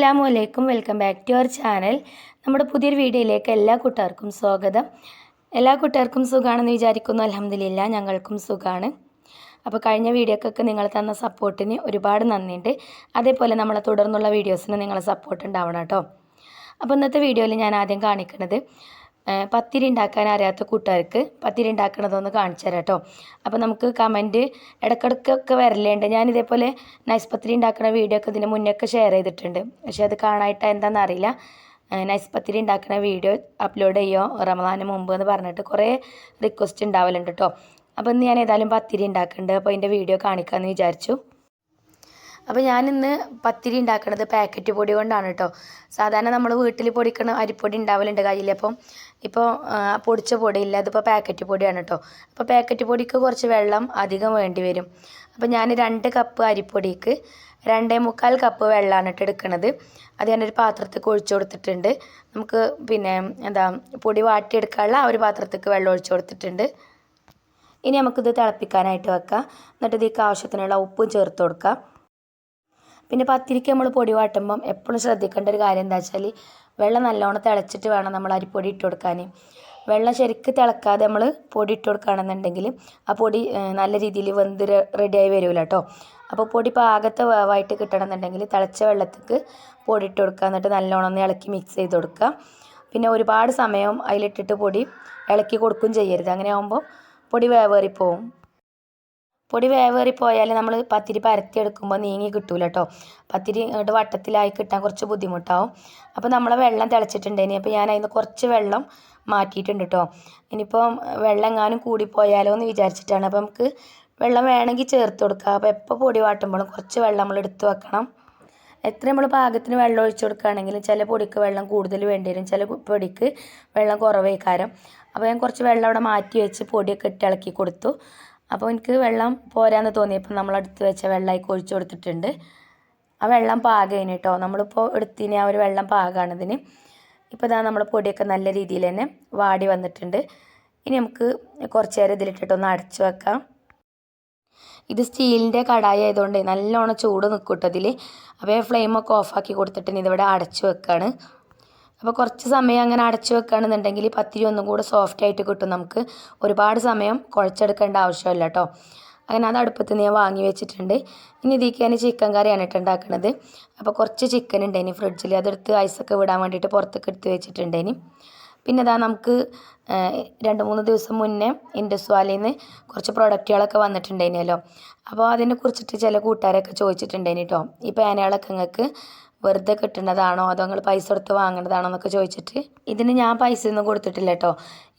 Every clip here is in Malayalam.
അസ്സാം വലൈക്കും welcome back to our channel. നമ്മുടെ പുതിയൊരു വീഡിയോയിലേക്ക് എല്ലാ കൂട്ടുകാർക്കും സ്വാഗതം. എല്ലാ കൂട്ടുകാർക്കും സുഖമാണെന്ന് വിചാരിക്കുന്നു. അലഹമില്ല ഞങ്ങൾക്കും സുഖമാണ് അപ്പോൾ കഴിഞ്ഞ വീഡിയോക്കൊക്കെ നിങ്ങൾ തന്ന സപ്പോർട്ടിന് ഒരുപാട് നന്ദിയുണ്ട്. അതേപോലെ നമ്മളെ തുടർന്നുള്ള വീഡിയോസിന് നിങ്ങളെ സപ്പോർട്ട് ഉണ്ടാവണം കേട്ടോ. അപ്പോൾ ഇന്നത്തെ വീഡിയോയിൽ ഞാൻ ആദ്യം കാണിക്കുന്നത് പത്തിരി ഉണ്ടാക്കാൻ അറിയാത്ത കൂട്ടുകാർക്ക് പത്തിരി ഉണ്ടാക്കണതൊന്ന് കാണിച്ചു തരാം കേട്ടോ. അപ്പോൾ നമുക്ക് കമന്റ് ഇടക്കിടക്കൊക്കെ വരലുണ്ട്. ഞാൻ ഇതേപോലെ നൈസ് പത്തിരി ഉണ്ടാക്കുന്ന വീഡിയോ ഒക്കെ ഇതിന് മുന്നേ ഒക്കെ ഷെയർ ചെയ്തിട്ടുണ്ട്. പക്ഷേ അത് കാണാനായിട്ട് എന്താണെന്ന് അറിയില്ല. നൈസ് പത്തിരി ഉണ്ടാക്കുന്ന വീഡിയോ അപ്ലോഡ് ചെയ്യോ? റമദാന് മുമ്പ് എന്ന് പറഞ്ഞിട്ട് കുറേ റിക്വസ്റ്റ് ഉണ്ടാവലുണ്ട് കേട്ടോ. അപ്പോൾ ഇന്ന് ഞാൻ ഏതായാലും പത്തിരി ഉണ്ടാക്കുന്നുണ്ട് അപ്പോൾ അതിന്റെ വീഡിയോ കാണിക്കാമെന്ന് വിചാരിച്ചു. അപ്പോൾ ഞാനിന്ന് പത്തിരി ഉണ്ടാക്കുന്നത് പാക്കറ്റ് പൊടി കൊണ്ടാണ് കേട്ടോ. സാധാരണ നമ്മൾ വീട്ടിൽ പൊടിക്കണ അരിപ്പൊടി ഉണ്ടാവലുണ്ട് കയ്യിൽ അപ്പം ഇപ്പോൾ പൊടിച്ച പൊടിയില്ല. അതിപ്പോൾ പാക്കറ്റ് പൊടിയാണ് കേട്ടോ. അപ്പോൾ പാക്കറ്റ് പൊടിക്ക് കുറച്ച് വെള്ളം അധികം വേണ്ടി വരും. അപ്പോൾ ഞാൻ രണ്ട് കപ്പ് അരിപ്പൊടിക്ക് രണ്ടേ മുക്കാൽ കപ്പ് വെള്ളമാണ് ഇട്ട് എടുക്കുന്നത് അത് ഞാനൊരു പാത്രത്തിൽ ഒഴിച്ചു കൊടുത്തിട്ടുണ്ട്. നമുക്ക് പിന്നെ എന്താ പൊടി വാട്ടിയെടുക്കാനുള്ള ആ ഒരു പാത്രത്തേക്ക് വെള്ളം ഒഴിച്ചു കൊടുത്തിട്ടുണ്ട്. ഇനി നമുക്കിത് തിളപ്പിക്കാനായിട്ട് വെക്കാം. എന്നിട്ട് ഇതിലേക്ക് ആവശ്യത്തിനുള്ള ഉപ്പും ചേർത്ത് കൊടുക്കാം. പിന്നെ പത്തിരിക്ക് നമ്മൾ പൊടി വാട്ടുമ്പം എപ്പോഴും ശ്രദ്ധിക്കേണ്ട ഒരു കാര്യം എന്താ വെച്ചാൽ വെള്ളം നല്ലോണം തിളച്ചിട്ട് വേണം നമ്മൾ അരിപ്പൊടി ഇട്ട് കൊടുക്കാൻ വെള്ളം ശരിക്ക് തിളക്കാതെ നമ്മൾ പൊടി ഇട്ട് കൊടുക്കുകയാണെന്നുണ്ടെങ്കിൽ ആ പൊടി നല്ല രീതിയിൽ വെന്ത് റെഡിയായി വരില്ല കേട്ടോ അപ്പോൾ പൊടി പാകത്തെ വേവായിട്ട് കിട്ടണമെന്നുണ്ടെങ്കിൽ തിളച്ച വെള്ളത്തേക്ക് പൊടി ഇട്ട് കൊടുക്കുക എന്നിട്ട് നല്ലോണം ഒന്ന് ഇളക്കി മിക്സ് ചെയ്ത് കൊടുക്കുക പിന്നെ ഒരുപാട് സമയം അതിലിട്ടിട്ട് പൊടി ഇളക്കി കൊടുക്കുകയും ചെയ്യരുത്. അങ്ങനെ ആകുമ്പോൾ പൊടി വേവേറിപ്പോവും പൊടി വേവേറി പോയാൽ നമ്മൾ പത്തിരി പരത്തി എടുക്കുമ്പോൾ നീങ്ങി കിട്ടൂല കേട്ടോ പത്തിരി ഇങ്ങോട്ട് വട്ടത്തിലായി കിട്ടാൻ കുറച്ച് ബുദ്ധിമുട്ടാവും. അപ്പോൾ നമ്മൾ വെള്ളം തിളച്ചിട്ടുണ്ടേനി. അപ്പോൾ ഞാൻ അതിന് കുറച്ച് വെള്ളം മാറ്റിയിട്ടുണ്ട് കേട്ടോ ഇനിയിപ്പോൾ വെള്ളം എങ്ങാനും കൂടിപ്പോയാലോ എന്ന് വിചാരിച്ചിട്ടാണ്. അപ്പോൾ നമുക്ക് വെള്ളം വേണമെങ്കിൽ ചേർത്ത് കൊടുക്കുക അപ്പോൾ എപ്പോൾ പൊടി വാട്ടുമ്പോഴും കുറച്ച് വെള്ളം നമ്മൾ എടുത്ത് വെക്കണം. എത്ര നമ്മൾ പാകത്തിന് വെള്ളം ഒഴിച്ചു കൊടുക്കുകയാണെങ്കിൽ ചില പൊടിക്ക് വെള്ളം കൂടുതൽ വേണ്ടി വരും ചില പൊടിക്ക് വെള്ളം കുറവേക്കാരം. അപ്പോൾ ഞാൻ കുറച്ച് വെള്ളം അവിടെ മാറ്റി വെച്ച് പൊടിയൊക്കെ ഇട്ട് ഇളക്കി കൊടുത്തു. അപ്പോൾ എനിക്ക് വെള്ളം പോരാന്ന് തോന്നിയപ്പോൾ നമ്മൾ എടുത്ത് വെച്ച വെള്ളമായി ഒഴിച്ചു കൊടുത്തിട്ടുണ്ട്. ആ വെള്ളം പാകേന് കേട്ടോ നമ്മളിപ്പോൾ എടുത്തിന് ആ ഒരു വെള്ളം പാകമാണ് ഇതിന് ഇപ്പോൾ ഇതാ നമ്മുടെ പൊടിയൊക്കെ നല്ല രീതിയിൽ തന്നെ വാടി വന്നിട്ടുണ്ട്. ഇനി നമുക്ക് കുറച്ച് നേരം ഇതിലിട്ടിട്ട് ഒന്ന് അടച്ചു വെക്കാം. ഇത് സ്റ്റീലിന്റെ കടായി ആയതുകൊണ്ട് നല്ലോണം ചൂട് നിൽക്കും കേട്ടോ ഇതിൽ അപ്പോൾ ഫ്ലെയിമൊക്കെ ഓഫാക്കി കൊടുത്തിട്ട് ഇതിവിടെ അടച്ചു വെക്കുകയാണ് അപ്പോൾ കുറച്ച് സമയം അങ്ങനെ അടച്ചു വെക്കുകയാണെന്നുണ്ടെങ്കിൽ പത്തിരി ഒന്നും കൂടെ സോഫ്റ്റ് ആയിട്ട് കിട്ടും. നമുക്ക് ഒരുപാട് സമയം കുഴച്ചെടുക്കേണ്ട ആവശ്യമില്ല കേട്ടോ അങ്ങനെ അത് അടുപ്പത്ത് ഞാൻ വാങ്ങി വെച്ചിട്ടുണ്ട്. ഇനി ഇതിലേക്ക് ഞാൻ ചിക്കൻ കറിയാണ് ഇട്ട് ഉണ്ടാക്കുന്നത് അപ്പോൾ കുറച്ച് ചിക്കൻ ഉണ്ട് ഇനി ഫ്രിഡ്ജിൽ അതെടുത്ത് ഐസൊക്കെ വിടാൻ വേണ്ടിയിട്ട് പുറത്തേക്ക് എടുത്ത് വെച്ചിട്ടുണ്ടേനി പിന്നെ ഇതാ നമുക്ക് രണ്ട് മൂന്ന് ദിവസം മുന്നേ ഇൻഡസ്വാലിയിൽ നിന്ന് കുറച്ച് പ്രൊഡക്റ്റുകളൊക്കെ വന്നിട്ടുണ്ടായിരുന്നല്ലോ അപ്പോൾ അതിനെ കുറിച്ചിട്ട് ചില കൂട്ടുകാരൊക്കെ ചോദിച്ചിട്ടുണ്ടായിരുന്നു കേട്ടോ ഈ പാനുകളൊക്കെ നിങ്ങൾക്ക് വെറുതെ കിട്ടുന്നതാണോ? അതോ നിങ്ങൾ പൈസ കൊടുത്ത് വാങ്ങേണ്ടതാണോ എന്നൊക്കെ ചോദിച്ചിട്ട് ഇതിന് ഞാൻ പൈസ ഒന്നും കൊടുത്തിട്ടില്ല കേട്ടോ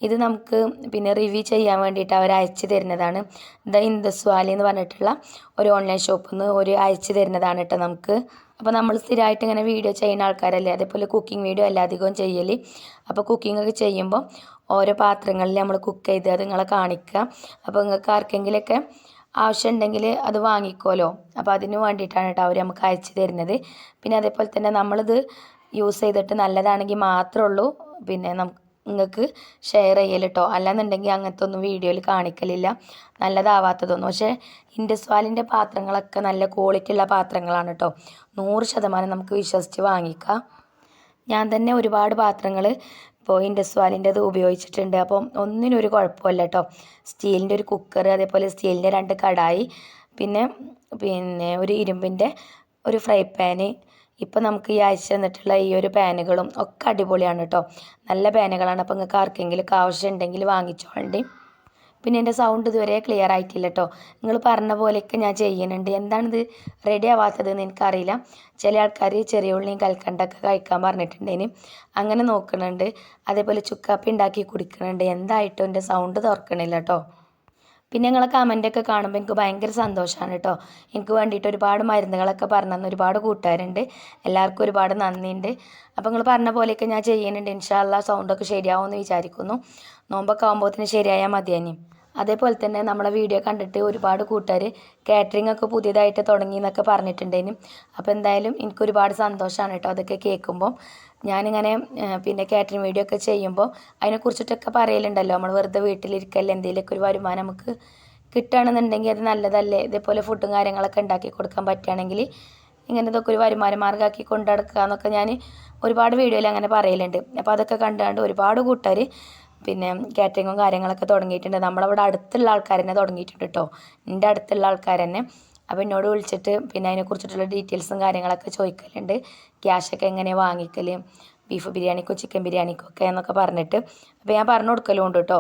ഇത് നമുക്ക് പിന്നെ റിവ്യൂ ചെയ്യാൻ വേണ്ടിയിട്ട് അവർ അയച്ചു തരുന്നതാണ്. ദ ഇന്ദസ് വാലി എന്ന് പറഞ്ഞിട്ടുള്ള ഒരു ഓൺലൈൻ ഷോപ്പിൽ നിന്ന് ഒരു അയച്ചു തരുന്നതാണ് കേട്ടോ നമുക്ക്. അപ്പോൾ നമ്മൾ സ്ഥിരമായിട്ട് ഇങ്ങനെ വീഡിയോ ചെയ്യുന്ന ആൾക്കാരല്ലേ? അതേപോലെ കുക്കിംഗ് വീഡിയോ അല്ല അധികവും ചെയ്യൽ അപ്പോൾ കുക്കിംഗ് ഒക്കെ ചെയ്യുമ്പോൾ ഓരോ പാത്രങ്ങളിൽ നമ്മൾ കുക്ക് ചെയ്ത് അത് നിങ്ങളെ കാണിക്കുക. അപ്പോൾ നിങ്ങൾക്ക് ആർക്കെങ്കിലുമൊക്കെ ആവശ്യമുണ്ടെങ്കിൽ അത് വാങ്ങിക്കോലോ. അപ്പോൾ അതിന് വേണ്ടിയിട്ടാണ് കേട്ടോ അവർ നമുക്ക് അയച്ചു തരുന്നത്. പിന്നെ അതേപോലെ തന്നെ നമ്മളിത് യൂസ് ചെയ്തിട്ട് നല്ലതാണെങ്കിൽ മാത്രമേ ഉള്ളൂ. പിന്നെ നമുക്ക് നിങ്ങൾക്ക് ഷെയർ ചെയ്യൽ കേട്ടോ അല്ലാന്നുണ്ടെങ്കിൽ അങ്ങനത്തെ ഒന്നും വീഡിയോയിൽ കാണിക്കലില്ല. നല്ലതാവാത്തതൊന്നും. പക്ഷേ ഇൻഡസ്വാലിന്റെ പാത്രങ്ങളൊക്കെ നല്ല ക്വാളിറ്റി ഉള്ള പാത്രങ്ങളാണ് കേട്ടോ നൂറ് ശതമാനം നമുക്ക് വിശ്വസിച്ച് വാങ്ങിക്കാം. ഞാൻ തന്നെ ഒരുപാട് പാത്രങ്ങൾ ഇപ്പോൾ ഇൻഡസ് വാലിന്റെത് ഉപയോഗിച്ചിട്ടുണ്ട്. അപ്പം ഒന്നിനും ഒരു കുഴപ്പമില്ല കേട്ടോ സ്റ്റീലിന്റെ ഒരു കുക്കർ അതേപോലെ സ്റ്റീലിന്റെ രണ്ട് കടായി പിന്നെ പിന്നെ ഒരു ഇരുമ്പിന്റെ ഒരു ഫ്രൈ പാന്. ഇപ്പം നമുക്ക് ഈ ആഴ്ച തന്നിട്ടുള്ള ഈ ഒരു പാനുകളും ഒക്കെ അടിപൊളിയാണ് കേട്ടോ നല്ല പാനുകളാണ്. അപ്പോൾ നിങ്ങൾക്ക് ആർക്കെങ്കിലും ആവശ്യമുണ്ടെങ്കിൽ വാങ്ങിച്ചോളണ്ടി. പിന്നെ എന്റെ സൗണ്ട് ഇതുവരെ ക്ലിയർ ആയിട്ടില്ല കേട്ടോ നിങ്ങൾ പറഞ്ഞ പോലെയൊക്കെ ഞാൻ ചെയ്യുന്നുണ്ട്. എന്താണിത്? റെഡി ആവാത്തതെന്ന് എനിക്കറിയില്ല. ചില ആൾക്കാർ ചെറിയ ഉള്ളിയും കൽക്കണ്ടൊക്കെ കഴിക്കാൻ പറഞ്ഞിട്ടുണ്ടേന്. അങ്ങനെ നോക്കുന്നുണ്ട് അതേപോലെ ചുക്കാപ്പി ഉണ്ടാക്കി കുടിക്കുന്നുണ്ട് എന്തായിട്ടും എന്റെ സൗണ്ട് തുറക്കണില്ല കേട്ടോ പിന്നെ നിങ്ങളെ കമന്റൊക്കെ കാണുമ്പോൾ എനിക്ക് ഭയങ്കര സന്തോഷമാണ് കേട്ടോ എനിക്ക് വേണ്ടിയിട്ട് ഒരുപാട് മരുന്നുകളൊക്കെ പറഞ്ഞു തന്ന. ഒരുപാട് കൂട്ടുകാരുണ്ട്. എല്ലാവർക്കും ഒരുപാട് നന്ദിയുണ്ട്. അപ്പോൾ നിങ്ങൾ പറഞ്ഞ പോലെയൊക്കെ ഞാൻ ചെയ്യുന്നുണ്ട്. ഇൻഷാല്ല സൗണ്ടൊക്കെ ശരിയാവുമെന്ന് വിചാരിക്കുന്നു. നോമ്പൊക്കെ ആകുമ്പോഴത്തേന് ശരിയായാൽ മതിയാനി അതേപോലെ തന്നെ നമ്മളെ വീഡിയോ കണ്ടിട്ട് ഒരുപാട് കൂട്ടുകാർ കാറ്ററിംഗ് ഒക്കെ പുതിയതായിട്ട് തുടങ്ങി എന്നൊക്കെ പറഞ്ഞിട്ടുണ്ടേനും. അപ്പോൾ എന്തായാലും എനിക്കൊരുപാട് സന്തോഷമാണ് കേട്ടോ അതൊക്കെ കേൾക്കുമ്പോൾ ഞാനിങ്ങനെ പിന്നെ കാറ്ററിംഗ് വീഡിയോ ഒക്കെ ചെയ്യുമ്പോൾ അതിനെക്കുറിച്ചിട്ടൊക്കെ പറയലുണ്ടല്ലോ. നമ്മൾ വെറുതെ വീട്ടിലിരിക്കല്ലേ എന്തെങ്കിലുമൊക്കെ ഒരു വരുമാനം നമുക്ക് കിട്ടുകയാണെന്നുണ്ടെങ്കിൽ അത് നല്ലതല്ലേ? ഇതേപോലെ ഫുഡും കാര്യങ്ങളൊക്കെ ഉണ്ടാക്കി കൊടുക്കാൻ പറ്റുകയാണെങ്കിൽ ഇങ്ങനെ ഇതൊക്കെ ഒരു വരുമാന മാർഗമാക്കി കൊണ്ടുനടക്കുക എന്നൊക്കെ ഞാൻ ഒരുപാട് വീഡിയോയിൽ അങ്ങനെ പറയലുണ്ട്. അപ്പോൾ അതൊക്കെ കണ്ടുകൊണ്ട് ഒരുപാട് കൂട്ടുകാർ പിന്നെ കാറ്ററിങ്ങും കാര്യങ്ങളൊക്കെ തുടങ്ങിയിട്ടുണ്ട്. നമ്മളവിടെ അടുത്തുള്ള ആൾക്കാർ തന്നെ തുടങ്ങിയിട്ടുണ്ട് കേട്ടോ എന്റെ അടുത്തുള്ള ആൾക്കാർ തന്നെ അപ്പോൾ എന്നോട് വിളിച്ചിട്ട് പിന്നെ അതിനെക്കുറിച്ചിട്ടുള്ള ഡീറ്റെയിൽസും കാര്യങ്ങളൊക്കെ ചോദിക്കലുണ്ട്. ക്യാഷൊക്കെ എങ്ങനെ വാങ്ങിക്കൽ ബീഫ് ബിരിയാണിക്കോ ചിക്കൻ ബിരിയാണിക്കോ ഒക്കെ എന്നൊക്കെ പറഞ്ഞിട്ട് അപ്പോൾ ഞാൻ പറഞ്ഞു കൊടുക്കലും ഉണ്ട് കേട്ടോ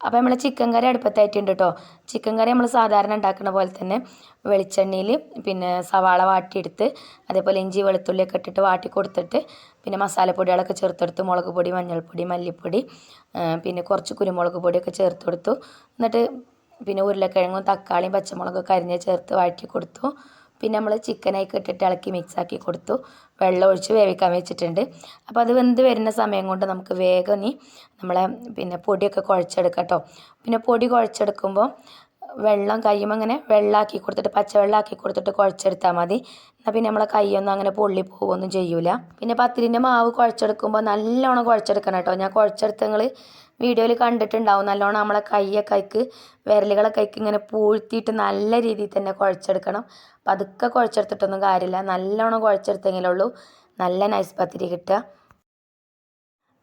അപ്പോൾ നമ്മൾ ചിക്കൻ കറി അടുപ്പത്തായിട്ടുണ്ട് കേട്ടോ ചിക്കൻ കറി നമ്മൾ സാധാരണ ഉണ്ടാക്കുന്ന പോലെ തന്നെ വെളിച്ചെണ്ണയിൽ പിന്നെ സവാള വാട്ടിയെടുത്ത് അതേപോലെ ഇഞ്ചി വെളുത്തുള്ളിയൊക്കെ ഇട്ടിട്ട് വാട്ടി കൊടുത്തിട്ട് പിന്നെ മസാലപ്പൊടികളൊക്കെ ചേർത്തെടുത്ത് മുളക് പൊടി മഞ്ഞൾപ്പൊടി മല്ലിപ്പൊടി പിന്നെ കുറച്ച് കുരുമുളക് പൊടിയൊക്കെ ചേർത്ത് കൊടുത്തു എന്നിട്ട് പിന്നെ ഉരുളക്കിഴങ്ങും തക്കാളിയും പച്ചമുളകൊക്കെ അരിഞ്ഞ് ചേർത്ത് വഴറ്റി കൊടുത്തു. പിന്നെ നമ്മൾ ചിക്കനൊക്കെ ഇട്ടിട്ട് ഇളക്കി മിക്സ് ആക്കി കൊടുത്തു. വെള്ളം ഒഴിച്ച് വേവിക്കാൻ വെച്ചിട്ടുണ്ട്. അപ്പോൾ അത് വെന്ത് വരുന്ന സമയം കൊണ്ട് നമുക്ക് വേഗം ഇനി നമ്മളെ പിന്നെ പൊടിയൊക്കെ കുഴച്ചെടുക്കാം കേട്ടോ പിന്നെ പൊടി കുഴച്ചെടുക്കുമ്പോൾ വെള്ളം കയ്യുമ്പോൾ അങ്ങനെ വെള്ളമാക്കി കൊടുത്തിട്ട് പച്ചവെള്ളമാക്കി കൊടുത്തിട്ട് കുഴച്ചെടുത്താൽ മതി. എന്നാൽ പിന്നെ നമ്മളെ കൈയൊന്നും അങ്ങനെ പൊള്ളി പോവുകയൊന്നും ചെയ്യൂല. പിന്നെ പത്തിരിന്റെ മാവ് കുഴച്ചെടുക്കുമ്പോൾ നല്ലോണം കുഴച്ചെടുക്കണം കേട്ടോ. ഞാൻ കുഴച്ചെടുത്ത് നിങ്ങൾ വീഡിയോയിൽ കണ്ടിട്ടുണ്ടാവും. നല്ലോണം നമ്മളെ കൈയൊക്കെ കൈക്ക് വിരലുകളെ കൈക്ക് ഇങ്ങനെ പൂഴ്ത്തിയിട്ട് നല്ല രീതിയിൽ തന്നെ കുഴച്ചെടുക്കണം. പതുക്കെ കുഴച്ചെടുത്തിട്ടൊന്നും കാര്യമില്ല. നല്ലോണം കുഴച്ചെടുത്തെങ്കിലുള്ളൂ നല്ല നൈസ് പത്തിരി കിട്ടുക.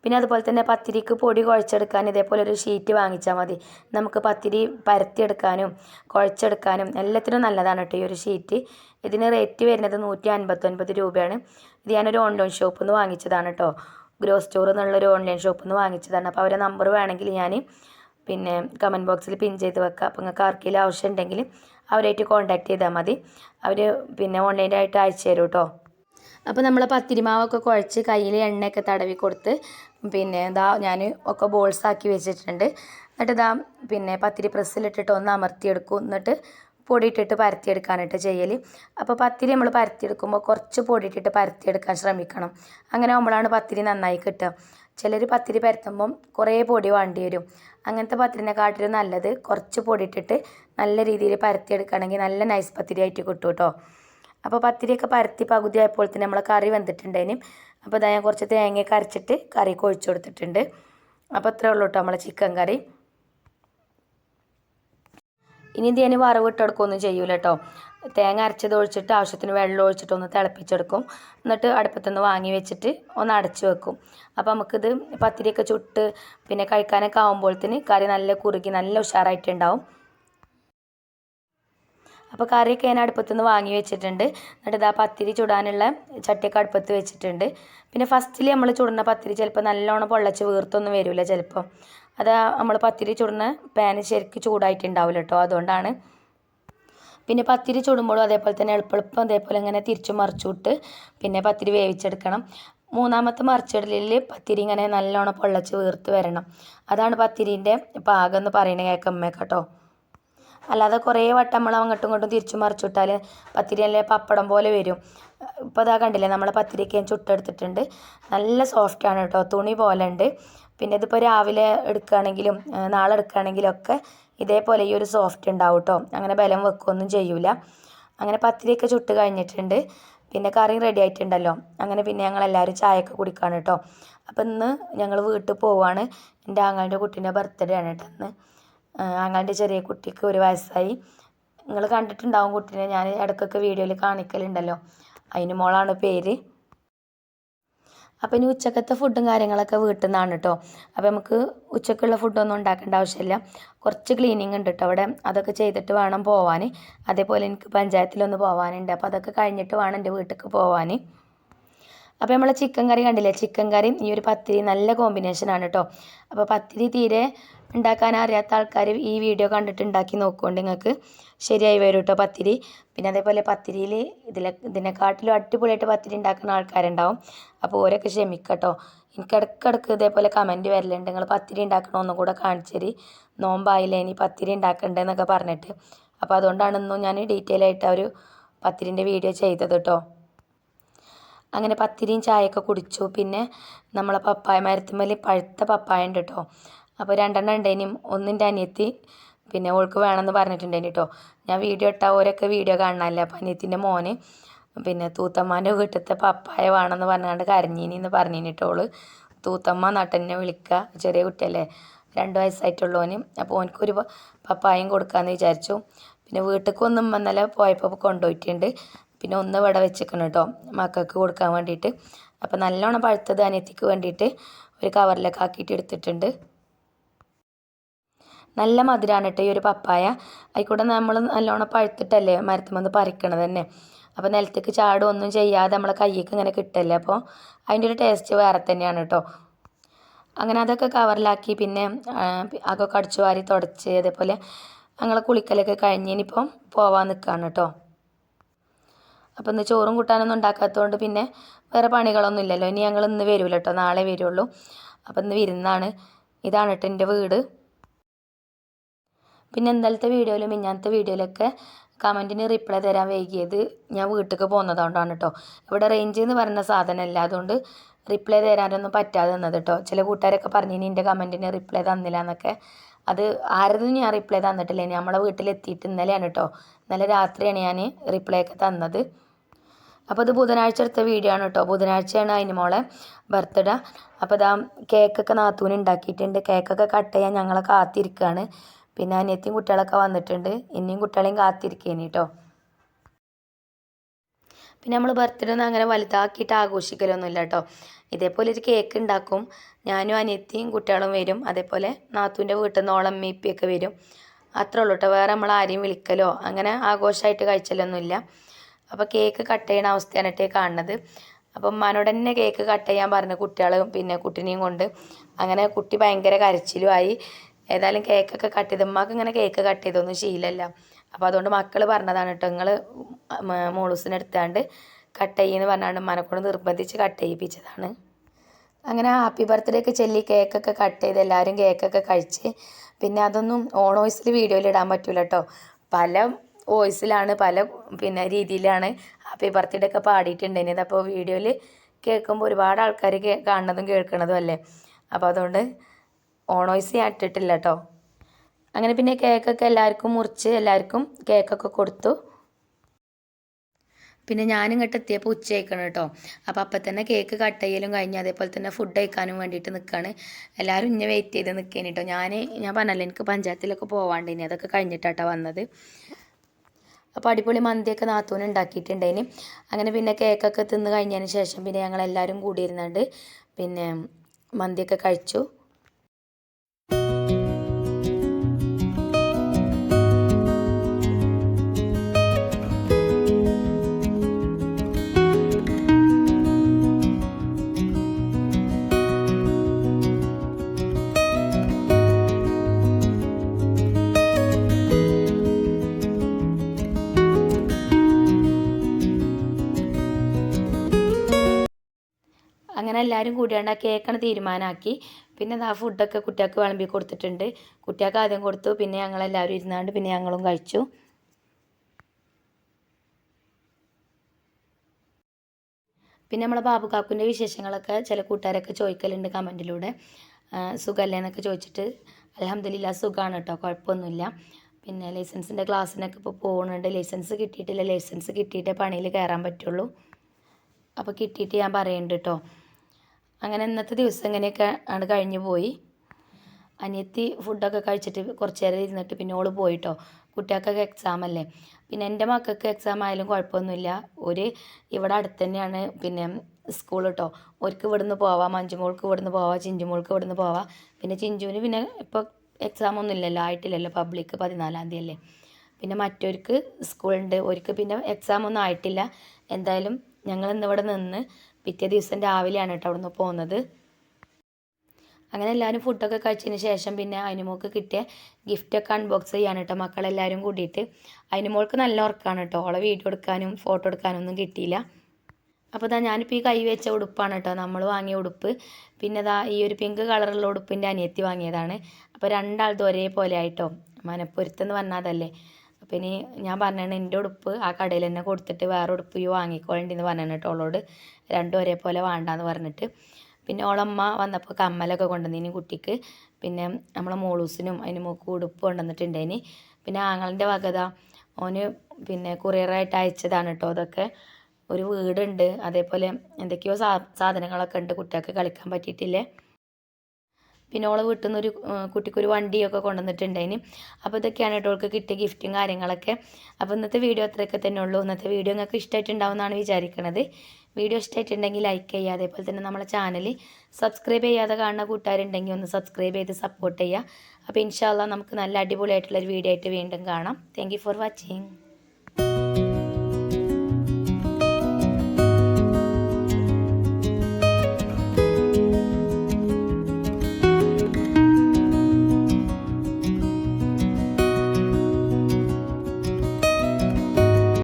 പിന്നെ അതുപോലെ തന്നെ പത്തിരിക്ക് പൊടി കുഴച്ചെടുക്കാൻ ഇതേപോലെ ഒരു ഷീറ്റ് വാങ്ങിച്ചാൽ മതി. നമുക്ക് പത്തിരി പരത്തിയെടുക്കാനും കുഴച്ചെടുക്കാനും എല്ലാത്തിനും നല്ലതാണ് കേട്ടോ ഈ ഒരു ഷീറ്റ് ഇതിന് റേറ്റ് വരുന്നത് നൂറ്റി അൻപത്തൊൻപത് രൂപയാണ്. ഇത് ഞാനൊരു ഓൺലൈൻ ഷോപ്പിൽ നിന്ന് വാങ്ങിച്ചതാണ് കേട്ടോ ഗ്രോ സ്റ്റോർ എന്നുള്ളൊരു ഓൺലൈൻ ഷോപ്പിൽ നിന്ന് വാങ്ങിച്ചതാണ്. അപ്പോൾ അവരെ നമ്പർ വേണമെങ്കിൽ ഞാൻ പിന്നെ കമന്റ് ബോക്സിൽ പിൻ ചെയ്ത് വെക്കാം. അപ്പോൾ നിങ്ങൾക്ക് ആർക്കെങ്കിലും ആവശ്യം ഉണ്ടെങ്കിൽ അവരായിട്ട് കോൺടാക്ട് ചെയ്താൽ മതി. അവർ പിന്നെ ഓൺലൈനായിട്ട് അയച്ചു തരും കേട്ടോ അപ്പോൾ നമ്മൾ പത്തിരിമാവൊക്കെ കുഴച്ച് കയ്യിൽ എണ്ണയൊക്കെ തടവി കൊടുത്ത് പിന്നെ ഇതാ ഞാൻ ഒക്കെ ബോൾസ് ആക്കി വെച്ചിട്ടുണ്ട്. എന്നിട്ട് ഇതാ പിന്നെ പത്തിരി പ്രസ്സിലിട്ടിട്ട് ഒന്ന് അമർത്തിയെടുക്കും. എന്നിട്ട് പൊടിയിട്ടിട്ട് പരത്തിയെടുക്കാനായിട്ട് ചെയ്യൽ അപ്പോൾ പത്തിരി നമ്മൾ പരത്തിയെടുക്കുമ്പോൾ കുറച്ച് പൊടിയിട്ടിട്ട് പരത്തിയെടുക്കാൻ ശ്രമിക്കണം. അങ്ങനെ ആകുമ്പോഴാണ് പത്തിരി നന്നായി കിട്ടുക. ചിലർ പത്തിരി പരത്തുമ്പം കുറേ പൊടി വേണ്ടി വരും. അങ്ങനത്തെ പത്തിരിനെക്കാട്ടിലും നല്ലത് കുറച്ച് പൊടിയിട്ടിട്ട് നല്ല രീതിയിൽ പരത്തിയെടുക്കുകയാണെങ്കിൽ നല്ല നൈസ് പത്തിരി ആയിട്ട് കിട്ടും കേട്ടോ അപ്പോൾ പത്തിരിയൊക്കെ പരത്തി പകുതി ആയപ്പോൾ തന്നെ നമ്മളെ കറി വെന്തിട്ടുണ്ടേനും അപ്പോൾ ഇതാ ഞാൻ കുറച്ച് തേങ്ങയൊക്കെ അരച്ചിട്ട് കറി ഒഴിച്ചു കൊടുത്തിട്ടുണ്ട്. അപ്പോൾ അത്രേ ഉള്ളൂ കേട്ടോ നമ്മളെ ചിക്കൻ കറി. ഇനി ഇത് ഞാൻ വറവ് ഇട്ടെടുക്കുകയൊന്നും ചെയ്യൂല കേട്ടോ തേങ്ങ അരച്ചത് ഒഴിച്ചിട്ട് ആവശ്യത്തിന് വെള്ളം ഒഴിച്ചിട്ട് ഒന്ന് തിളപ്പിച്ചെടുക്കും. എന്നിട്ട് അടുപ്പത്തുനിന്ന് വാങ്ങി വെച്ചിട്ട് ഒന്ന് അടച്ചു വെക്കും. അപ്പോൾ നമുക്കിത് പത്തിരിയൊക്കെ ചുട്ട് പിന്നെ കഴിക്കാനൊക്കെ ആകുമ്പോഴത്തേന് കറി നല്ല കുറുകി നല്ല ഉഷാറായിട്ടുണ്ടാവും. അപ്പോൾ കറിയൊക്കെ ഞാൻ അടുപ്പത്തുനിന്ന് വാങ്ങി വെച്ചിട്ടുണ്ട്. എന്നിട്ട് ഇതാ പത്തിരി ചുടാനുള്ള ചട്ടിയൊക്കെ അടുപ്പത്ത് വെച്ചിട്ടുണ്ട്. പിന്നെ ഫസ്റ്റിൽ നമ്മൾ ചുടുന്ന പത്തിരി ചിലപ്പോൾ നല്ലോണം പൊള്ളച്ച് വീർത്തൊന്നും വരില്ല ചിലപ്പം. അത് നമ്മൾ പത്തിരി ചുടുന്ന പാന് ശരിക്ക് ചൂടായിട്ടുണ്ടാവില്ല കേട്ടോ അതുകൊണ്ടാണ്. പിന്നെ പത്തിരി ചുടുമ്പോഴും അതേപോലെ തന്നെ എളുപ്പെളുപ്പം അതേപോലെ ഇങ്ങനെ തിരിച്ചു മറിച്ചുവിട്ട് പിന്നെ പത്തിരി വേവിച്ചെടുക്കണം. മൂന്നാമത്തെ മറിച്ചിടലിൽ പത്തിരി ഇങ്ങനെ നല്ലോണം പൊള്ളച്ച് വീർത്ത് വരണം. അതാണ് പത്തിരീന്റെ പാകം എന്ന് പറയുന്നത് കേൾക്കമ്മേ കേട്ടോ. അല്ലാതെ കുറേ വട്ടം നമ്മൾ അങ്ങോട്ടും ഇങ്ങോട്ടും തിരിച്ചു മറിച്ചിട്ടാൽ പത്തിരി നല്ല പപ്പടം പോലെ വരും. ഇപ്പോൾ ഇതാ കണ്ടില്ലേ നമ്മൾ പത്തിരിക്ക് ഞാൻ ചുട്ടെടുത്തിട്ടുണ്ട്. നല്ല സോഫ്റ്റ് ആണ് കേട്ടോ തുണി പോലെ ഉണ്ട്. പിന്നെ ഇതിപ്പോൾ രാവിലെ എടുക്കുകയാണെങ്കിലും നാളെ എടുക്കുകയാണെങ്കിലും ഒക്കെ ഇതേപോലെ ഈ ഒരു സോഫ്റ്റ് ഉണ്ടാവും കേട്ടോ. അങ്ങനെ ബലം വെക്കുകയൊന്നും ചെയ്യൂല. അങ്ങനെ പത്തിരിയൊക്കെ ചുട്ട് കഴിഞ്ഞിട്ടുണ്ട്. പിന്നെ കറി റെഡി ആയിട്ടുണ്ടല്ലോ. അങ്ങനെ പിന്നെ ഞങ്ങൾ എല്ലാവരും ചായയൊക്കെ കുടിക്കുകയാണ് കേട്ടോ. അപ്പം ഇന്ന് ഞങ്ങൾ വീട്ടിൽ പോവാണ് എന്റെ ആങ്ങളുടെ കുട്ടീന്റെ ബർത്ത്ഡേ ആണ് കേട്ടോ ഇന്ന്. ആങ്ങളുടെ ചെറിയ കുട്ടിക്ക് ഒരു വയസ്സായി. നിങ്ങൾ കണ്ടിട്ടുണ്ടാവും കുട്ടീനെ. ഞാൻ ഇടയ്ക്കൊക്കെ വീഡിയോയിൽ കാണിക്കലുണ്ടല്ലോ. അതിന് മോളാണ് പേര്. അപ്പം ഇനി ഉച്ചക്കത്തെ ഫുഡും കാര്യങ്ങളൊക്കെ വീട്ടിൽ നിന്നാണ് കേട്ടോ അപ്പോൾ നമുക്ക് ഉച്ചക്കുള്ള ഫുഡൊന്നും ഉണ്ടാക്കേണ്ട ആവശ്യമില്ല. കുറച്ച് ക്ലീനിങ് ഉണ്ട് കേട്ടോ അവിടെ. അതൊക്കെ ചെയ്തിട്ട് വേണം പോവാൻ അതേപോലെ എനിക്ക് പഞ്ചായത്തിലൊന്ന് പോകാനുണ്ട് അപ്പോൾ അതൊക്കെ കഴിഞ്ഞിട്ട് വേണം എന്റെ വീട്ടിലേക്ക് പോവാൻ അപ്പോൾ നമ്മൾ ചിക്കൻ കറി കണ്ടില്ലേ? ചിക്കൻ കറി ഈ ഒരു പത്തിരി നല്ല കോമ്പിനേഷനാണ് കേട്ടോ അപ്പോൾ പത്തിരി തീരെ ഉണ്ടാക്കാൻ അറിയാത്ത ആൾക്കാർ ഈ വീഡിയോ കണ്ടിട്ട് ഉണ്ടാക്കി നോക്കുകൊണ്ട് നിങ്ങൾക്ക് ശരിയായി വരും കേട്ടോ പത്തിരി. പിന്നെ അതേപോലെ പത്തിരിയിൽ ഇതിലെ ഇതിനെക്കാട്ടിലും അടിപൊളിയായിട്ട് പത്തിരി ഉണ്ടാക്കുന്ന ആൾക്കാരുണ്ടാവും. അപ്പോൾ ഓരൊക്കെ ക്ഷമിക്കട്ടോ. എനിക്ക് ഇടയ്ക്കിടയ്ക്ക് ഇതേപോലെ കമന്റ് വരലുണ്ട്. നിങ്ങൾ പത്തിരി ഉണ്ടാക്കണമെന്നും കൂടെ കാണിച്ചു തരി. നോമ്പായില്ലേ ഇനി പത്തിരി ഉണ്ടാക്കണ്ടെന്നൊക്കെ പറഞ്ഞിട്ട്. അപ്പോൾ അതുകൊണ്ടാണ് ഇന്നും ഞാൻ ഡീറ്റെയിൽ ആയിട്ട് ആ ഒരു പത്തിരിന്റെ വീഡിയോ ചെയ്തത് കേട്ടോ അങ്ങനെ പത്തിരിയും ചായയൊക്കെ കുടിച്ചു. പിന്നെ നമ്മളെ പപ്പായ മരത്തുമ്മൽ പഴുത്ത പപ്പായ ഉണ്ട് കേട്ടോ അപ്പോൾ രണ്ടെണ്ണം ഉണ്ടേനും. ഒന്നിന്റെ അനിയത്തി പിന്നെ ഓൾക്ക് വേണമെന്ന് പറഞ്ഞിട്ടുണ്ടേനി കേട്ടോ ഞാൻ വീഡിയോ ഇട്ടാൽ ഓരൊക്കെ വീഡിയോ കാണാനല്ലേ അപ്പോൾ അനിയത്തിന്റെ മോന് പിന്നെ തൂത്തമ്മാന്റെ വീട്ടിലത്തെ പപ്പായ വേണമെന്ന് പറഞ്ഞുകൊണ്ട് കരഞ്ഞീനി എന്ന് പറഞ്ഞിനി കേട്ടോ ഓൾ. തൂത്തമ്മ നട്ടനെ വിളിക്കുക ചെറിയ കുട്ടിയല്ലേ? രണ്ട് വയസ്സായിട്ടുള്ളവന് അപ്പോൾ ഓനക്കൊരു പപ്പായം കൊടുക്കാമെന്ന് വിചാരിച്ചു. പിന്നെ വീട്ടിലേക്ക് ഒന്നും ഇന്നലെ പോയപ്പോൾ കൊണ്ടുപോയിട്ടുണ്ട് പിന്നെ ഒന്ന് ഇവിടെ വെച്ചേക്കണം കേട്ടോ മക്കൾക്ക് കൊടുക്കാൻ വേണ്ടിയിട്ട് അപ്പോൾ നല്ലോണം പഴുത്തത് അനിയത്തിക്ക് വേണ്ടിയിട്ട് ഒരു കവറിലൊക്കെ ആക്കിയിട്ട് എടുത്തിട്ടുണ്ട്. നല്ല മധുരമാണ് കേട്ടോ ഈ ഒരു പപ്പായ. ആയിക്കോട്ടെ നമ്മൾ നല്ലോണം പഴുത്തിട്ടല്ലേ മരത്തുമെന്ന് പറിക്കണത് തന്നെ. അപ്പോൾ നിലത്തേക്ക് ചാടും ചെയ്യാതെ നമ്മളെ കയ്യേക്ക് ഇങ്ങനെ കിട്ടല്ലേ? അപ്പോൾ അതിന്റെ ഒരു ടേസ്റ്റ് വേറെ തന്നെയാണ് കേട്ടോ. അങ്ങനെ അതൊക്കെ കവറിലാക്കി പിന്നെ അതൊക്കെ അടിച്ചു വാരി തുടച്ച് അതേപോലെ ഞങ്ങളെ കുളിക്കലൊക്കെ കഴിഞ്ഞ് ഇനിയിപ്പം പോവാൻ നിൽക്കുകയാണ് കേട്ടോ. അപ്പോൾ ഇന്ന് ചോറും കൂട്ടാനൊന്നും ഉണ്ടാക്കാത്തതുകൊണ്ട് പിന്നെ വേറെ പണികളൊന്നും ഇല്ലല്ലോ. ഇനി ഞങ്ങൾ ഇന്ന് വരില്ല കേട്ടോ. നാളെ വരുള്ളൂ. അപ്പോൾ ഇന്ന് വിരുന്നാണ്. ഇതാണ് കേട്ടോ എന്റെ വീട്. പിന്നെ ഇന്നലത്തെ വീഡിയോയിലും മിഞ്ഞാന്നത്തെ വീഡിയോയിലൊക്കെ കമന്റിന് റിപ്ലൈ തരാൻ വൈകിയത് ഞാൻ വീട്ടിലേക്ക് പോകുന്നതുകൊണ്ടാണ് കേട്ടോ ഇവിടെ റേഞ്ച് എന്ന് പറയുന്ന സാധനമല്ല. അതുകൊണ്ട് റിപ്ലൈ തരാനൊന്നും പറ്റാതെ നിന്നത് കേട്ടോ ചില കൂട്ടുകാരൊക്കെ പറഞ്ഞു ഇനി എന്റെ കമന്റിന് റിപ്ലൈ തന്നില്ല എന്നൊക്കെ. അത് ആരതും ഞാൻ റിപ്ലൈ തന്നിട്ടില്ല. നമ്മളെ വീട്ടിലെത്തിയിട്ട് ഇന്നലെയാണ് കേട്ടോ ഇന്നലെ രാത്രിയാണ് ഞാൻ റിപ്ലൈ ഒക്കെ തന്നത്. അപ്പോൾ ഇത് ബുധനാഴ്ച എടുത്ത വീഡിയോ ആണ് കേട്ടോ ബുധനാഴ്ചയാണ് അതിന് മോളെ ബർത്ത്ഡേ അപ്പോൾ ഇതാ കേക്കൊക്കെ നാത്തൂന് ഉണ്ടാക്കിയിട്ടുണ്ട് കേക്കൊക്കെ കട്ട് ചെയ്യാൻ ഞങ്ങളെ കാത്തിരിക്കുകയാണ് പിന്നെ അനിയത്തിയും കുട്ടികളൊക്കെ വന്നിട്ടുണ്ട്. ഇനിയും കുട്ടികളെയും കാത്തിരിക്കേനി കേട്ടോ പിന്നെ നമ്മൾ ബർത്ത്ഡേ ഒന്നും അങ്ങനെ വലുതാക്കിയിട്ട് ആഘോഷിക്കലൊന്നുമില്ല കേട്ടോ ഇതേപോലെ ഒരു കേക്ക് ഉണ്ടാക്കും. ഞാനും അനിയത്തിയും കുട്ടികളും വരും. അതേപോലെ നാത്തൂന്റെ വീട്ടിൽ നിന്ന് ഓളം മീപ്പിയൊക്കെ വരും. അത്രേ ഉള്ളൂ കേട്ടോ വേറെ നമ്മൾ ആരെയും വിളിക്കലോ അങ്ങനെ ആഘോഷമായിട്ട് കഴിച്ചലൊന്നുമില്ല. അപ്പോൾ കേക്ക് കട്ട് ചെയ്യണ അവസ്ഥയാണ് കേട്ടോ കാണുന്നത്. അപ്പം ഉമ്മാനോട് തന്നെ കേക്ക് കട്ട് ചെയ്യാൻ പറഞ്ഞു കുട്ടികളും പിന്നെ കുട്ടിനെയും കൊണ്ട്. അങ്ങനെ കുട്ടി ഭയങ്കര കരച്ചിലുമായി. ഏതായാലും കേക്കൊക്കെ കട്ട് ചെയ്ത് ഉമ്മാക്ക് ഇങ്ങനെ കേക്ക് കട്ട് ചെയ്തൊന്നും ശീലമല്ല അപ്പോൾ അതുകൊണ്ട് മക്കൾ പറഞ്ഞതാണ് കേട്ടോ നിങ്ങൾ മോളൂസിനെ എടുത്താണ്ട് കട്ട് ചെയ്യുമെന്ന് പറഞ്ഞാണ്ട് മനക്കൊണ്ട് കൊണ്ട് നിർബന്ധിച്ച് കട്ട് ചെയ്യിപ്പിച്ചതാണ്. അങ്ങനെ ഹാപ്പി ബർത്ത്ഡേ ഒക്കെ ചെല്ലി കേക്കൊക്കെ കട്ട് ചെയ്ത് എല്ലാവരും കേക്കൊക്കെ കഴിച്ച് പിന്നെ അതൊന്നും ഓൺ വോയിസിൽ വീഡിയോയിൽ ഇടാൻ പറ്റൂല കേട്ടോ പല വോയിസിലാണ് പല പിന്നെ രീതിയിലാണ് ഹാപ്പി ബർത്ത്ഡേ ഒക്കെ പാടിയിട്ടുണ്ടായിരുന്നത്. അപ്പോൾ വീഡിയോയിൽ കേൾക്കുമ്പോൾ ഒരുപാട് ആൾക്കാർ കാണുന്നതും കേൾക്കുന്നതും അല്ലേ? അപ്പോൾ അതുകൊണ്ട് ഓൺ വോയിസ് ഞാൻ ഇട്ടിട്ടില്ല കേട്ടോ അങ്ങനെ പിന്നെ കേക്കൊക്കെ എല്ലാവർക്കും മുറിച്ച് എല്ലാവർക്കും കേക്കൊക്കെ കൊടുത്തു. പിന്നെ ഞാനും ഇങ്ങോട്ട് എത്തിയപ്പോൾ ഉച്ച കഴിക്കണം കേട്ടോ. അപ്പോൾ അപ്പം തന്നെ കേക്ക് കട്ട് ചെയ്യലും കഴിഞ്ഞ് അതേപോലെ തന്നെ ഫുഡ് കഴിക്കാനും വേണ്ടിയിട്ട് നിൽക്കുകയാണ് എല്ലാവരും ഇന്നെ വെയിറ്റ് ചെയ്ത് നിൽക്കാൻ കേട്ടോ ഞാൻ ഞാൻ പറഞ്ഞല്ലോ എനിക്ക് പഞ്ചായത്തിലൊക്കെ പോവാണ്ടിനി. അതൊക്കെ കഴിഞ്ഞിട്ടാട്ടോ വന്നത്. അപ്പോൾ അടിപൊളി മന്തിയൊക്കെ നാത്തൂന് ഉണ്ടാക്കിയിട്ടുണ്ടേന് അങ്ങനെ പിന്നെ കേക്കൊക്കെ തിന്ന് കഴിഞ്ഞതിന് ശേഷം പിന്നെ ഞങ്ങൾ എല്ലാവരും കൂടിയിരുന്നുണ്ട് പിന്നെ മന്തിയൊക്കെ കഴിച്ചു. അങ്ങനെ എല്ലാവരും കൂടിയാണ്ട് ആ കേക്കാണ് തീരുമാനമാക്കി പിന്നെ ആ ഫുഡൊക്കെ കുട്ടികൾക്ക് വിളമ്പി കൊടുത്തിട്ടുണ്ട്. കുട്ടികൾക്ക് ആദ്യം കൊടുത്തു. പിന്നെ ഞങ്ങളെല്ലാവരും ഇരുന്നാണ്ട് പിന്നെ ഞങ്ങളും കഴിച്ചു. പിന്നെ നമ്മളെ ബാബു കാക്കുന്റെ വിശേഷങ്ങളൊക്കെ ചില കൂട്ടുകാരൊക്കെ ചോദിക്കലുണ്ട് കമന്റിലൂടെ. സുഖമല്ലേ എന്നൊക്കെ ചോദിച്ചിട്ട്. അലഹമ്മദില്ല സുഖമാണ് കേട്ടോ കുഴപ്പമൊന്നുമില്ല. പിന്നെ ലൈസൻസിന്റെ ക്ലാസ്സിനൊക്കെ ഇപ്പോൾ പോകുന്നുണ്ട് ലൈസൻസ് കിട്ടിയിട്ടില്ല. ലൈസൻസ് കിട്ടിയിട്ടേ പണിയിൽ കയറാൻ പറ്റുള്ളൂ. അപ്പോൾ കിട്ടിയിട്ട് ഞാൻ പറയുന്നുണ്ട് കേട്ടോ അങ്ങനെ ഇന്നത്തെ ദിവസം ഇങ്ങനെയൊക്കെ ആണ് കഴിഞ്ഞു പോയി. അനിയത്തി ഫുഡൊക്കെ കഴിച്ചിട്ട് കുറച്ച് നേരം ഇരുന്നിട്ട് പിന്നെ ഓൾ പോയിട്ടോ. കുട്ടികൾക്കൊക്കെ എക്സാം അല്ലേ? പിന്നെ എന്റെ മക്കൾക്ക് എക്സാം ആയാലും കുഴപ്പമൊന്നുമില്ല. ഒരു ഇവിടെ അടുത്ത് തന്നെയാണ് പിന്നെ സ്കൂൾ കേട്ടോ ഒരിക്കൽ ഇവിടുന്ന് പോവാം മഞ്ജുമോൾക്ക് ഇവിടുന്ന് പോവാം ചിഞ്ചുമോൾക്ക് ഇവിടുന്ന് പോവാം. പിന്നെ ചിഞ്ചുവിന് പിന്നെ ഇപ്പോൾ എക്സാം ഒന്നും ഇല്ലല്ലോ ആയിട്ടില്ലല്ലോ പബ്ലിക് പതിനാലാം തീയതി അല്ലേ? പിന്നെ മറ്റൊർക്ക് സ്കൂളുണ്ട് ഒരിക്കൽ പിന്നെ എക്സാം ഒന്നും ആയിട്ടില്ല. എന്തായാലും ഞങ്ങൾ ഇന്നിവിടെ നിന്ന് പിറ്റേ ദിവസം രാവിലെയാണ് കേട്ടോ അവിടുന്ന് പോകുന്നത് അങ്ങനെ എല്ലാവരും ഫുഡൊക്കെ കഴിച്ചതിന് ശേഷം പിന്നെ അതിനുമോൾക്ക് കിട്ടിയ ഗിഫ്റ്റൊക്കെ അൺബോക്സ് ചെയ്യാണ് കേട്ടോ മക്കളെല്ലാവരും കൂടിയിട്ട്. അതിനുമോൾക്ക് നല്ല ഉറക്കമാണ് കേട്ടോ. ഓളെ വീഡിയോ എടുക്കാനും ഫോട്ടോ എടുക്കാനും ഒന്നും കിട്ടിയില്ല. അപ്പോൾ ഇതാ ഞാനിപ്പോൾ ഈ കൈ വെച്ച ഉടുപ്പാണ് കേട്ടോ. നമ്മൾ വാങ്ങിയ ഉടുപ്പ്. പിന്നെ ഇതാ ഈ ഒരു പിങ്ക് കളറുള്ള ഉടുപ്പിന്റെ അനിയത്തി വാങ്ങിയതാണ്. അപ്പോൾ രണ്ടാളതും ഒരേപോലെ ആയിട്ടോ. മനപ്പൊരുത്തെന്ന് പറഞ്ഞതല്ലേ അപ്പോൾ ഇനി ഞാൻ പറഞ്ഞാണ് എന്റെ ഉടുപ്പ് ആ കടയിൽ തന്നെ കൊടുത്തിട്ട് വേറെ ഉടുപ്പ് ഈ വാങ്ങിക്കോളേണ്ടിന്ന് പറഞ്ഞു കേട്ടോ ഓളോട്. രണ്ടും ഒരേപോലെ വേണ്ടാന്ന് പറഞ്ഞിട്ട്. പിന്നെ ഓളമ്മ വന്നപ്പോൾ കമ്മലൊക്കെ കൊണ്ടുവന്നിനി കുട്ടിക്ക്. പിന്നെ നമ്മളെ മോളൂസിനും അതിന് മോക്ക് ഉടുപ്പ് കൊണ്ടുവന്നിട്ടുണ്ടേനി പിന്നെ ആങ്ങളുടെ വകത ഓന് പിന്നെ കൊറിയറായിട്ട് അയച്ചതാണ് കേട്ടോ അതൊക്കെ. ഒരു വീടുണ്ട്. അതേപോലെ എന്തൊക്കെയോ സാധനങ്ങളൊക്കെ ഉണ്ട് കുട്ടികൾക്ക് കളിക്കാൻ പറ്റിയിട്ടില്ലേ. പിന്നെ ഓളെ വീട്ടിൽ നിന്നൊരു കുട്ടിക്കൊരു വണ്ടിയൊക്കെ കൊണ്ടുവന്നിട്ടുണ്ടായിന്. അപ്പോൾ ഇതൊക്കെയാണ് കേട്ടോ അവൾക്ക് കിട്ടിയ ഗിഫ്റ്റും കാര്യങ്ങളൊക്കെ. അപ്പോൾ ഇന്നത്തെ വീഡിയോ അത്രയൊക്കെ തന്നെ ഉള്ളൂ. ഇന്നത്തെ വീഡിയോ നിങ്ങൾക്ക് ഇഷ്ടമായിട്ടുണ്ടാവുമെന്നാണ് വിചാരിക്കുന്നത് വീഡിയോ ഇഷ്ടമായിട്ടുണ്ടെങ്കിൽ ലൈക്ക് ചെയ്യുക. അതേപോലെ തന്നെ നമ്മളെ ചാനൽ സബ്സ്ക്രൈബ് ചെയ്യാതെ കാണുന്ന കൂട്ടുകാരുണ്ടെങ്കിൽ ഒന്ന് സബ്സ്ക്രൈബ് ചെയ്ത് സപ്പോർട്ട് ചെയ്യുക. അപ്പോൾ ഇൻഷാല്ല നമുക്ക് നല്ല അടിപൊളിയായിട്ടുള്ളൊരു വീഡിയോ ആയിട്ട് വീണ്ടും കാണാം. Thank for watching